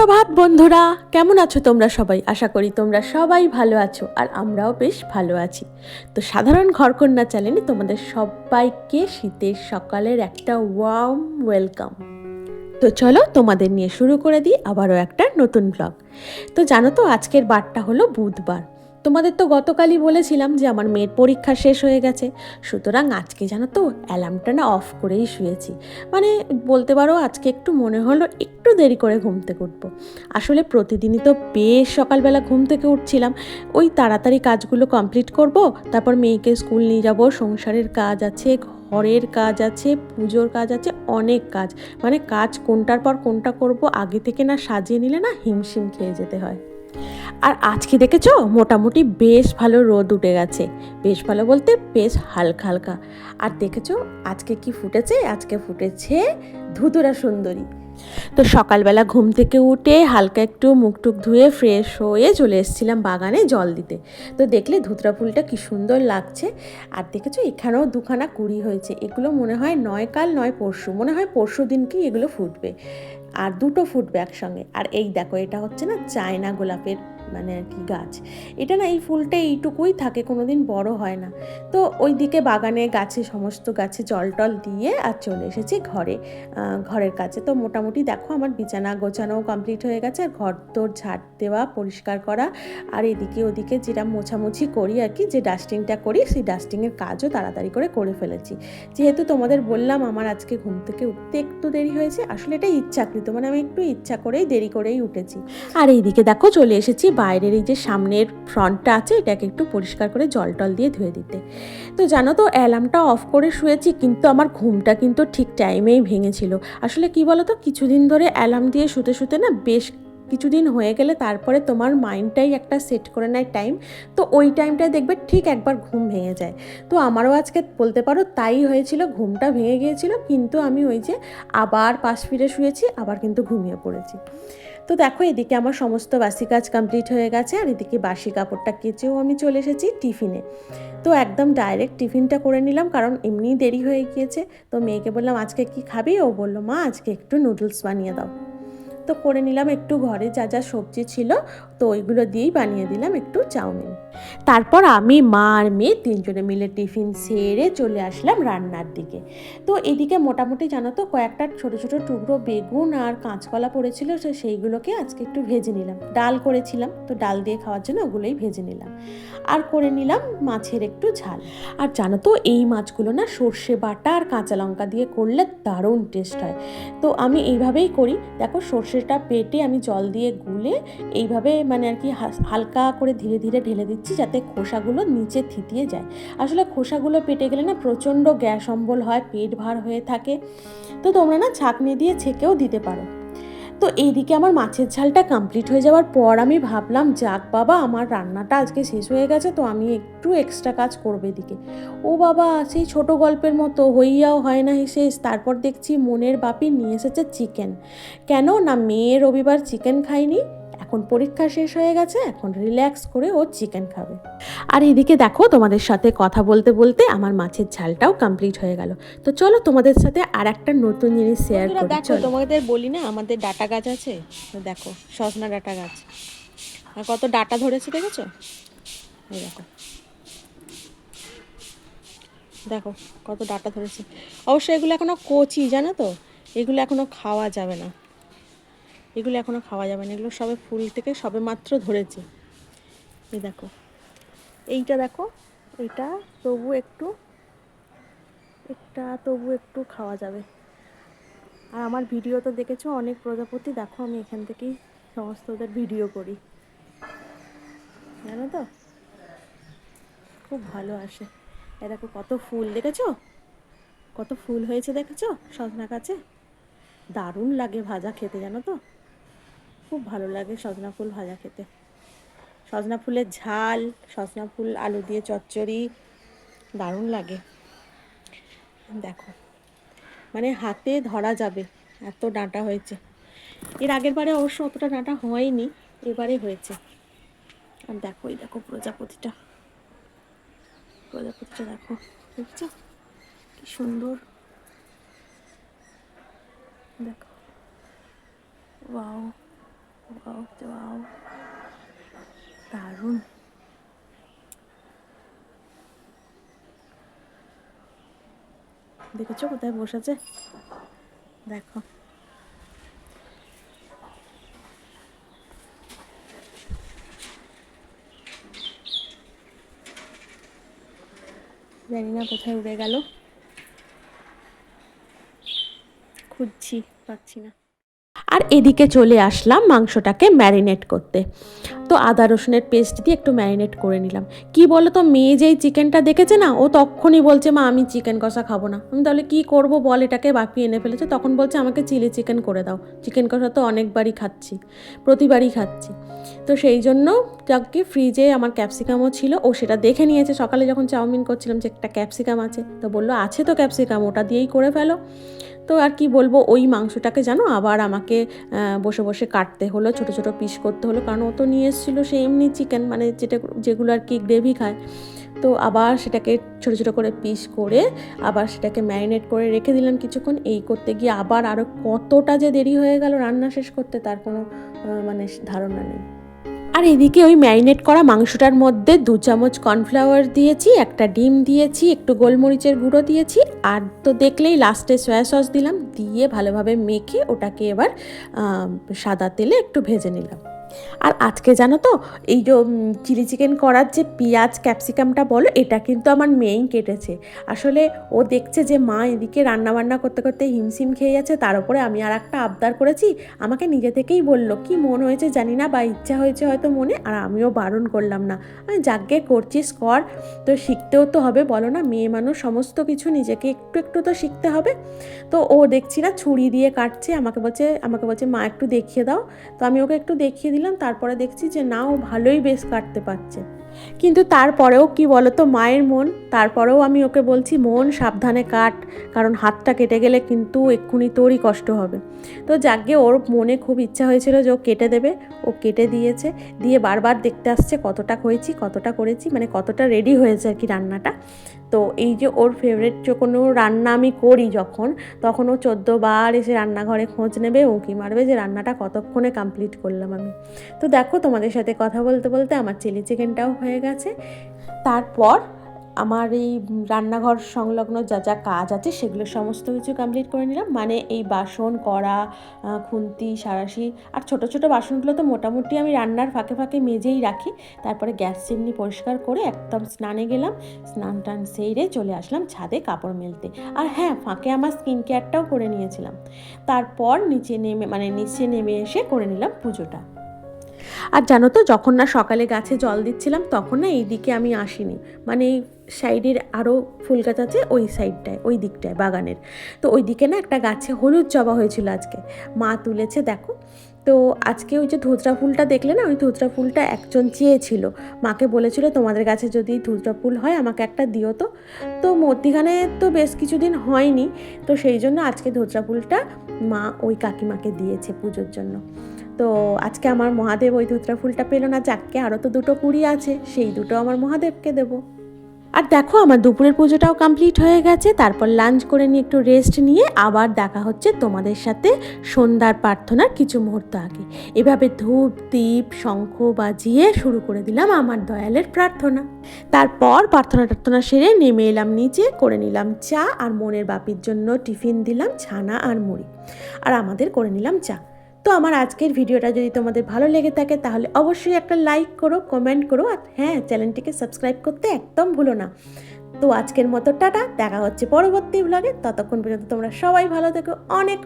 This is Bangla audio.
সুপ্রভাত বন্ধুরা, কেমন আছো তোমরা সবাই? আশা করি তোমরা সবাই ভালো আছো আর আমরাও বেশ ভালো আছি। তো সাধারণ ঘরকন্যা চ্যানেলে তোমাদের সবাইকে শীতের সকালের একটা ওয়ার্ম ওয়েলকাম তো চলো তোমাদের নিয়ে শুরু করে দিই আবারও একটা নতুন ব্লগ তো জানো তো, আজকের বারটা হলো বুধবার। তোমাদের তো গতকালই বলেছিলাম যে আমার মেয়ের পরীক্ষা শেষ হয়ে গেছে। সুতরাং আজকে জানো তো অ্যালার্মটা না অফ করেই শুয়েছি। মানে বলতে পারো আজকে একটু মনে হলো একটু দেরি করে ঘুম থেকে উঠবো। আসলে প্রতিদিনই তো বেশ সকালবেলা ঘুম থেকে উঠছিলাম। ওই তাড়াতাড়ি কাজগুলো কমপ্লিট করব, তারপর মেয়েকে স্কুল নিয়ে যাব। সংসারের কাজ আছে, ঘরের কাজ আছে, পুজোর কাজ আছে, অনেক কাজ। মানে কাজ কোনটার পর কোনটা করব, আগে থেকে না সাজিয়ে নিলে না হিমশিম খেয়ে যেতে হয়। আর আজকে দেখেছ? মোটামুটি বেশ ভালো রোদ উঠে গেছে। বেশ ভালো বলতে বেশ হালকা হালকা। আর দেখেছ? আজকে কি ফুটেছে? আজকে ফুটেছে ধুতুরা সুন্দরী। তো সকালবেলা ঘুম থেকে উঠে হালকা একটু মুখ টুক ধুয়ে ফ্রেশ হয়ে চলে এসেছিলাম বাগানে জল দিতে। তো দেখলে ধুতরা ফুলটা কি সুন্দর লাগছে। আর দেখেছ? এখানেও দুখানা কুড়ি হয়েছে। এগুলো মনে হয় নয় কাল, নয় পরশু। মনে হয় পরশু দিনকেই এগুলো ফুটবে। আর দুটো ফুটবে একসঙ্গে। আর এই দেখো, এটা হচ্ছে না চায়না গোলাপের মানে আর কি গাছ। এটা না এই ফুলটা এইটুকুই থাকে কোনো দিন বড় হয় না। তো ওই দিকে বাগানে গাছে সমস্ত গাছে জল টল দিয়ে আর চলে এসেছি ঘরে ঘরের কাছে তো মোটামুটি দেখো আমার বিছানা গোছানোও কমপ্লিট হয়ে গেছে, আর ঘর তোর ঝাড় দেওয়া, পরিষ্কার করা, আর এদিকে ওদিকে যেটা মোছামুছি করি আর কি, যে ডাস্টিংটা করি, সেই ডাস্টিংয়ের কাজও তাড়াতাড়ি করে করে ফেলেছি। যেহেতু তোমাদের বললাম আমার আজকে ঘুম থেকে উঠতে একটু দেরি হয়েছে, আসলে এটা ইচ্ছাকৃত মানে আমি একটু ইচ্ছা করেই, দেরি করেই উঠেছি। আর এইদিকে দেখো চলে এসেছি বাইরের এই যে সামনের ফ্রন্টটা আছে, এটাকে একটু পরিষ্কার করে জল টল দিয়ে ধুয়ে দিতে। তো জানো তো, অ্যালার্মটা অফ করে শুয়েছি, কিন্তু আমার ঘুমটা কিন্তু ঠিক টাইমেই ভেঙেছিল। আসলে কি বলো তো কিছুদিন ধরে অ্যালার্ম দিয়ে শুতে শুতে না বেশ কিছুদিন হয়ে গেলে তারপরে তোমার মাইন্ডটাই একটা সেট করে নেয় টাইম তো ওই টাইমটায় দেখবে ঠিক একবার ঘুম ভেঙে যায়। তো আমারও আজকে বলতে পারো তাই হয়েছিল, ঘুমটা ভেঙে গিয়েছিল, কিন্তু আমি ওই যে আবার পাশ ফিরে শুয়েছি, আবার কিন্তু ঘুমিয়ে পড়েছি। তো দেখো এদিকে আমার সমস্ত বাসি কাজ কমপ্লিট হয়ে গেছে, আর এদিকে বাসি কাপড়টা কেচেও আমি চলে এসেছি টিফিনে। তো একদম ডাইরেক্ট টিফিনটা করে নিলাম, কারণ এমনিই দেরি হয়ে গিয়েছে। তো মেয়েকে বললাম, আজকে কি খাবি? ও বলল, মা, আজকে একটু নুডলস বানিয়ে দাও। তো করে নিলাম একটু ঘরে যা যা সবজি ছিল, তো ওইগুলো দিয়েই বানিয়ে দিলাম একটু চাউমিন। তারপর আমি মা আর মেয়ে তিনজনে মিলে টিফিন সেরে চলে আসলাম রান্নার দিকে। তো এদিকে মোটামুটি জানো তো কয়েকটা ছোট ছোট টুকরো বেগুন আর কাঁচকলা পড়েছিল, তো সেইগুলোকে আজকে একটু ভেজে নিলাম। ডাল করেছিলাম, তো ডাল দিয়ে খাওয়ার জন্য ওগুলোই ভেজে নিলাম। আর করে নিলাম মাছের একটু ঝাল। আর জানো তো এই মাছগুলো না সর্ষে বাটা আর কাঁচা লঙ্কা দিয়ে করলে দারুণ টেস্ট হয়। তো আমি এইভাবেই করি। দেখো সর্ষেটা পেটে আমি জল দিয়ে গুলে এইভাবে মানে আর কি হালকা করে ধীরে ধীরে ঢেলে দিচ্ছি যাতে খোসাগুলো নিচে থিতিয়ে যায়। আসলে খোসাগুলো পেটে গেলে না প্রচণ্ড গ্যাস অম্বল হয়, পেট ভার হয়ে থাকে। তো তোমরা না ছাঁকনি দিয়ে ছেঁকেও দিতে পারো। তো এইদিকে আমার মাছের ঝালটা কমপ্লিট হয়ে যাওয়ার পর আমি ভাবলাম, যাক বাবা, আমার রান্নাটা আজকে শেষ হয়ে গেছে, তো আমি একটু এক্সট্রা কাজ করব এদিকে। ও বাবা, সেই ছোট গল্পের মতো হইয়াও হয় না শেষ। তারপর দেখছি মনের বাপি নিয়ে এসেছে চিকেন কেন? না, মেয়ে রবিবার চিকেন খায়নি। এখন পরীক্ষা শেষ হয়ে গেছে এখন রিল্যাক্স করে ও চিকেন খাবে। আর এদিকে দেখো তোমাদের সাথে কথা বলতে বলতে আমার মাছের ঝালটাও কমপ্লিট হয়ে গেল। তো চলো তোমাদের সাথে আর একটা নতুন জিনিস শেয়ার করি দেখো তোমাদের বলি না আমাদের ডাটা গাছ আছে? দেখো সজনা ডাটা গাছ। আর কত ডাটা ধরেছে দেখেছ? এই দেখো। দেখো কত ডাটা ধরেছে। অবশ্যই এগুলো এখনও কচি জানো তো? এগুলো এখনও খাওয়া যাবে না। এগুলো এখনও খাওয়া যাবে না। এগুলো সবে ফুল থেকে সবে মাত্র ধরেছে। এই দেখো। এইটা দেখো। এটা তবু একটু, এটা তবু একটু খাওয়া যাবে। আর আমার ভিডিও তো দেখেছ, অনেক প্রজাপতি। দেখো, আমি এখান থেকেই সমস্ত ওদের ভিডিও করি। জানো তো? খুব ভালো আসে। এ দেখো, কত ফুল দেখেছ? কত ফুল হয়েছে দেখেছ? সজনা গাছে? দারুণ লাগে ভাজা খেতে, জানো তো? খুব ভালো লাগে সজনা ফুল ভাজা খেতে। সজনা ফুলের ঝাল, সজনা ফুল আলু দিয়ে চচ্চড়ি, দারুণ লাগে। দেখো মানে হাতে ধরা যাবে, এত ডাঁটা হয়েছে। এর আগের বারে অবশ্য অতটা ডাঁটা হয়নি, এবারে হয়েছে। আর দেখো, এই দেখো প্রজাপতিটা। প্রজাপতিটা দেখো, দেখছ? কি সুন্দর। দেখো, ওয়াও। দারুণ দেখেছ কোথায় বসেছে? দেখো। জানি না কোথায় উড়ে গেল। খুঁজছি পাচ্ছি না। আর এদিকে চলে আসলাম মাংসটাকে ম্যারিনেট করতে। তো আদা রসুনের পেস্ট দিয়ে একটু ম্যারিনেট করে নিলাম। কি বলো তো মেয়ে যেই চিকেনটা দেখেছে না, ও তখনই বলছে, মা, আমি চিকেন কষা খাব না। আমি তাহলে কি করব বল, এটাকে বাপি এনে ফেলেছে। তখন বলছে, আমাকে চিলি চিকেন করে দাও। চিকেন কষা তো অনেকবারই খাচ্ছি, প্রতিবারই খাচ্ছি। তো সেই জন্য যাকে ফ্রিজে আমার ক্যাপসিকামও ছিল, ও সেটা দেখে নিয়েছে। সকালে যখন চাউমিন করছিলাম, যে একটা ক্যাপসিকাম আছে, তো বলল, আছে তো ক্যাপসিকাম, ওটা দিয়েই করে ফেলো। তো আর কি বলব, ওই মাংসটাকে জানো আবার আমাকে বসে বসে কাটতে হলো, ছোট ছোট পিস করতে হলো, কারণ ও তো নিয়ে এসেছিল সে এমনি চিকেন মানে যেটা, যেগুলো আর কি গ্রেভি খায়। তো আবার সেটাকে ছোট ছোট করে পিস করে আবার সেটাকে ম্যারিনেট করে রেখে দিলাম কিছুক্ষণ। এই করতে গিয়ে আবার আরও কতটা যে দেরি হয়ে গেল রান্না শেষ করতে, তার কোনো মানে ধারণা নেই। আর এদিকে ওই ম্যারিনেট করা মাংসটার মধ্যে দু চামচ কর্নফ্লাওয়ার দিয়েছি, একটা ডিম দিয়েছি, একটু গোলমরিচের গুঁড়ো দিয়েছি, আর তো দেখলেই লাস্টে সয়া সস দিলাম, দিয়ে ভালোভাবে মেখে ওটাকে এবার সাদা তেলে একটু ভেজে নিলাম। আর আজকে জানো তো, এই যে চিলি চিকেন করার যে পেঁয়াজ, ক্যাপসিকামটা বলো, এটা কিন্তু আমার মেয়েই কেটেছে। আসলে ও দেখছে যে মা এদিকে রান্না বান্না করতে করতে হিমশিম খেয়ে যাচ্ছে, তার উপরে আমি আর একটা আবদার করেছি। আমাকে নিজে থেকেই বলল, কি মন হয়েছে জানি না, বা ইচ্ছা হয়েছে হয়তো মনে, আর আমিও বারণ করলাম না। আমি, যাকে করছিস, কর তো শিখতেও তো হবে, বলো না, মেয়ে মানুষ সমস্ত কিছু নিজেকে একটু একটু তো শিখতে হবে। তো ও দেখছি না, ছুরি দিয়ে কাটছে, আমাকে বলছে আমাকে বলছে, মা, একটু দেখিয়ে দাও। তো আমি ওকে একটু দেখিয়ে দিলাম তারপরে দেখছি যে না ও ভালোই বেশ কাটতে পারছে। কিন্তু তারপরেও কি বলো তো মায়ের মন? তারপরেও আমি ওকে বলছি, মন সাবধানে কাট, কারণ হাতটা কেটে গেলে কিন্তু এক্ষুনি তোরই কষ্ট হবে। তো যাকে ওর মনে খুব ইচ্ছা হয়েছিল যে ও কেটে দেবে। ও কেটে দিয়েছে, দিয়ে বারবার দেখতে আসছে কতটা হয়েছি, কতটা করেছি মানে কতটা রেডি হয়েছে আর কি রান্নাটা। তো এই যে ওর ফেভারিট যে কোনো রান্না আমি করি যখন, তখন ও চোদ্দ বার এসে রান্নাঘরে খোঁজ নেবে ও উঁকি মারবে যে রান্নাটা কতক্ষণে কমপ্লিট করলাম আমি। তো দেখো তোমাদের সাথে কথা বলতে বলতে আমার চিলি চিকেনটাও হয়ে গেছে। তারপর আমার এই রান্নাঘর সংলগ্ন যা যা কাজ আছে সেগুলো সমস্ত কিছু কমপ্লিট করে নিলাম। মানে এই বাসন, কড়া খুন্তি, সারাশি আর ছোট ছোট বাসনগুলো তো মোটামুটি আমি রান্নার ফাঁকে ফাঁকে মেজেই রাখি। তারপরে গ্যাস চিমনি পরিষ্কার করে একদম স্নানে গেলাম। স্নান টান সেরে চলে আসলাম ছাদে কাপড় মেলতে। আর হ্যাঁ ফাঁকে আমার স্কিন কেয়ারটাও করে নিয়েছিলাম। তারপর নিচে নেমে মানে নিচে নেমে এসে করে নিলাম পুজোটা। আর জানো তো, যখন না সকালে গাছে জল দিচ্ছিলাম, তখন না এই দিকে আমি আসিনি। মানে এই সাইডের আরও ফুল গাছ আছে ওই সাইডটায়, ওই দিকটায়, বাগানের। তো ওই দিকে না একটা গাছে হলুদ জবা হয়েছিল আজকে। মা তুলেছে, দেখো। তো আজকে ওই যে ধুতরা ফুলটা দেখলে না, ওই ধুতরা ফুলটা একজন চেয়েছিল। মাকে বলেছিল, তোমাদের কাছে যদি ধুতরা ফুল হয়, আমাকে একটা দিও তো। তো মধ্যিখানে তো বেশ কিছুদিন হয়নি। তো সেই জন্য আজকে ধুতরা ফুলটা মা ওই কাকিমাকে দিয়েছে পুজোর জন্য। তো আজকে আমার মহাদেব ওই ধুতরা ফুলটা পেল না যাকে আরও তো দুটো কুড়ি আছে, সেই দুটো আমার মহাদেবকে দেবো। আর দেখো, আমার দুপুরের পুজোটাও কমপ্লিট হয়ে গেছে, তারপর লাঞ্চ করে নিয়ে একটু রেস্ট নিয়ে আবার দেখা হচ্ছে তোমাদের সাথে সন্ধ্যার প্রার্থনার কিছু মুহূর্ত আগে। এভাবে ধূপ, দীপ, শঙ্খ বাজিয়ে শুরু করে দিলাম আমার দয়ালের প্রার্থনা। তারপর প্রার্থনা টার্থনা সেরে নেমে এলাম নিচে, করে নিলাম চা আর মনের বাপির জন্য টিফিন দিলাম ছানা আর মুড়ি। আর আমাদের করে নিলাম চা। তো আমার আজকের ভিডিওটা যদি তোমাদের ভালো লেগে থাকে, তাহলে অবশ্যই একটা লাইক করো কমেন্ট করো, আর হ্যাঁ চ্যানেলটিকে সাবস্ক্রাইব করতে একদম ভুলো না। তো আজকের মতো টাটা, দেখা হচ্ছে পরবর্তী ব্লগে ততক্ষণ পর্যন্ত তোমরা সবাই ভালো থেকো। অনেক